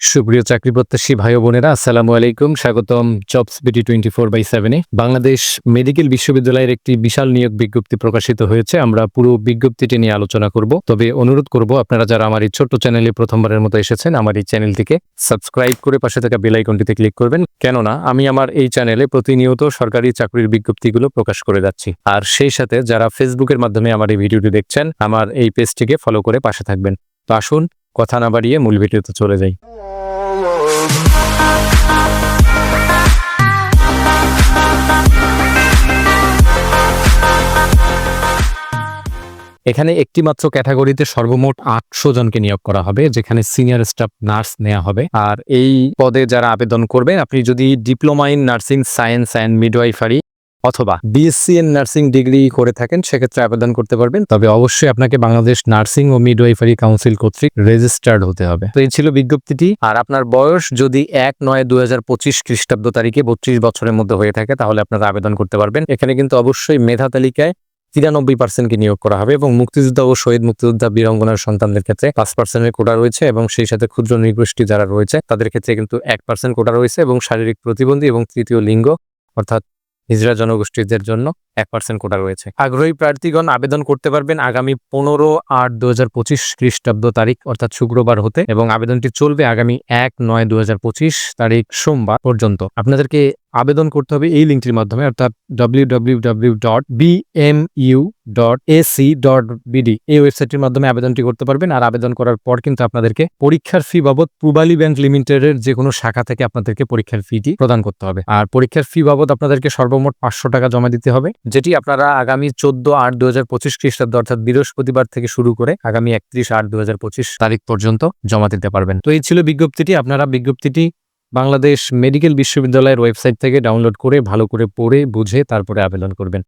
সুপ্রিয় চাকরি প্রত্যাশী ভাই বোনেরা, আসসালামু আলাইকুম। স্বাগতম জবস বিটি টোয়েন্টি ফোর বাই সেভেনে বাংলাদেশ মেডিকেল বিশ্ববিদ্যালয়ের একটি বিশাল নিয়োগ বিজ্ঞপ্তি প্রকাশিত হয়েছে। আমরা পুরো বিজ্ঞপ্তিটি নিয়ে আলোচনা করব। তবে অনুরোধ করব, আপনারা যারা আমার এই ছোট্ট চ্যানেলে প্রথমবারের মতো এসেছেন, আমার এই চ্যানেলটিকে সাবস্ক্রাইব করে পাশে থাকা বেল আইকনটিতে ক্লিক করবেন। কেননা, আমি আমার এই চ্যানেলে প্রতিনিয়ত সরকারি চাকরির বিজ্ঞপ্তিগুলো প্রকাশ করে যাচ্ছি। আর সেই সাথে যারা ফেসবুকের মাধ্যমে আমার এই ভিডিওটি দেখছেন, আমার এই পেজটিকে ফলো করে পাশে থাকবেন। তো আসুন, কথা না বাড়িয়ে মূল ভিডিওতে চলে যাই। এখানে একটি মাত্র ক্যাটাগরিতে সর্বমোট আটশো জনকে নিয়োগ করা হবে, যেখানে সিনিয়র স্টাফ নার্স নেওয়া হবে। আর এই পদে যারা আবেদন করবেন, আপনি যদি diploma in nursing science and midwifery অথবা বিএসসি এন নার্সিং ডিগ্রি করে থাকেন, সেক্ষেত্রে আবেদন করতে পারবেন। তবে অবশ্যই আপনাকে বাংলাদেশ নার্সিং ও মিডওয়াইফারি কাউন্সিল কর্তৃক রেজিস্টার্ড হতে হবে। তো এই ছিল বিজ্ঞপ্তিটি। আর আপনার বয়স যদি এক নয় দুই হাজার পঁচিশ খ্রিস্টাব্দ তারিখে বত্রিশ বছরের মধ্যে হয়ে থাকে, তাহলে আপনারা আবেদন করতে পারবেন। এখানে কিন্তু অবশ্যই মেধা তালিকায় তিরানব্বই পার্সেন্টকে নিয়োগ করা হবে এবং মুক্তিযোদ্ধা ও শহীদ মুক্তিযোদ্ধা বীরঙ্গনার সন্তানদের ক্ষেত্রে পাঁচ পার্সেন্টের কোটা রয়েছে এবং সেই সাথে ক্ষুদ্র নৃগোষ্ঠী যারা রয়েছে, তাদের ক্ষেত্রে কিন্তু এক পার্সেন্ট কোটা রয়েছে এবং শারীরিক প্রতিবন্ধী এবং তৃতীয় লিঙ্গ, অর্থাৎ হিজড়া জনগোষ্ঠীদের জন্য এক পার্সেন্ট কোটা রয়েছে। আগ্রহী প্রার্থীগণ আবেদন করতে পারবেন আগামী পনেরো আট দু হাজার পঁচিশ খ্রিস্টাব্দ তারিখ, অর্থাৎ শুক্রবার হতে এবং আবেদনটি চলবে আগামী এক নয় দু হাজার পঁচিশ তারিখ সোমবার পর্যন্ত। আপনাদেরকে আবেদন করতে হবে এই লিঙ্কটির মাধ্যমে, অর্থাৎ W W W dot dot AC dot BD এই ওয়েবসাইটের মাধ্যমে আবেদনটি করতে পারবেন। আর আবেদন করার পর কিন্তু আপনাদেরকে পরীক্ষার ফি বাবদ পূবালী ব্যাংক লিমিটেডের যে কোনো শাখা থেকে আপনাদেরকে পরীক্ষার ফিটি প্রদান করতে হবে। আর পরীক্ষার ফি বাবদ আপনাদেরকে সর্বমোট পাঁচশো টাকা জমা দিতে হবে, যেটি আপনারা আগামী চোদ্দ আট দু হাজার পঁচিশ খ্রিস্টাব্দ, অর্থাৎ বৃহস্পতিবার থেকে শুরু করে আগামী একত্রিশ আট দু হাজার পঁচিশ তারিখ পর্যন্ত জমা দিতে পারবেন। তো এই ছিল বিজ্ঞপ্তিটি। আপনারা বিজ্ঞপ্তিটি বাংলাদেশ মেডিকেল বিশ্ববিদ্যালয়ের ওয়েবসাইট থেকে ডাউনলোড করে ভালো করে পড়ে বুঝে তারপরে আবেদন করবেন।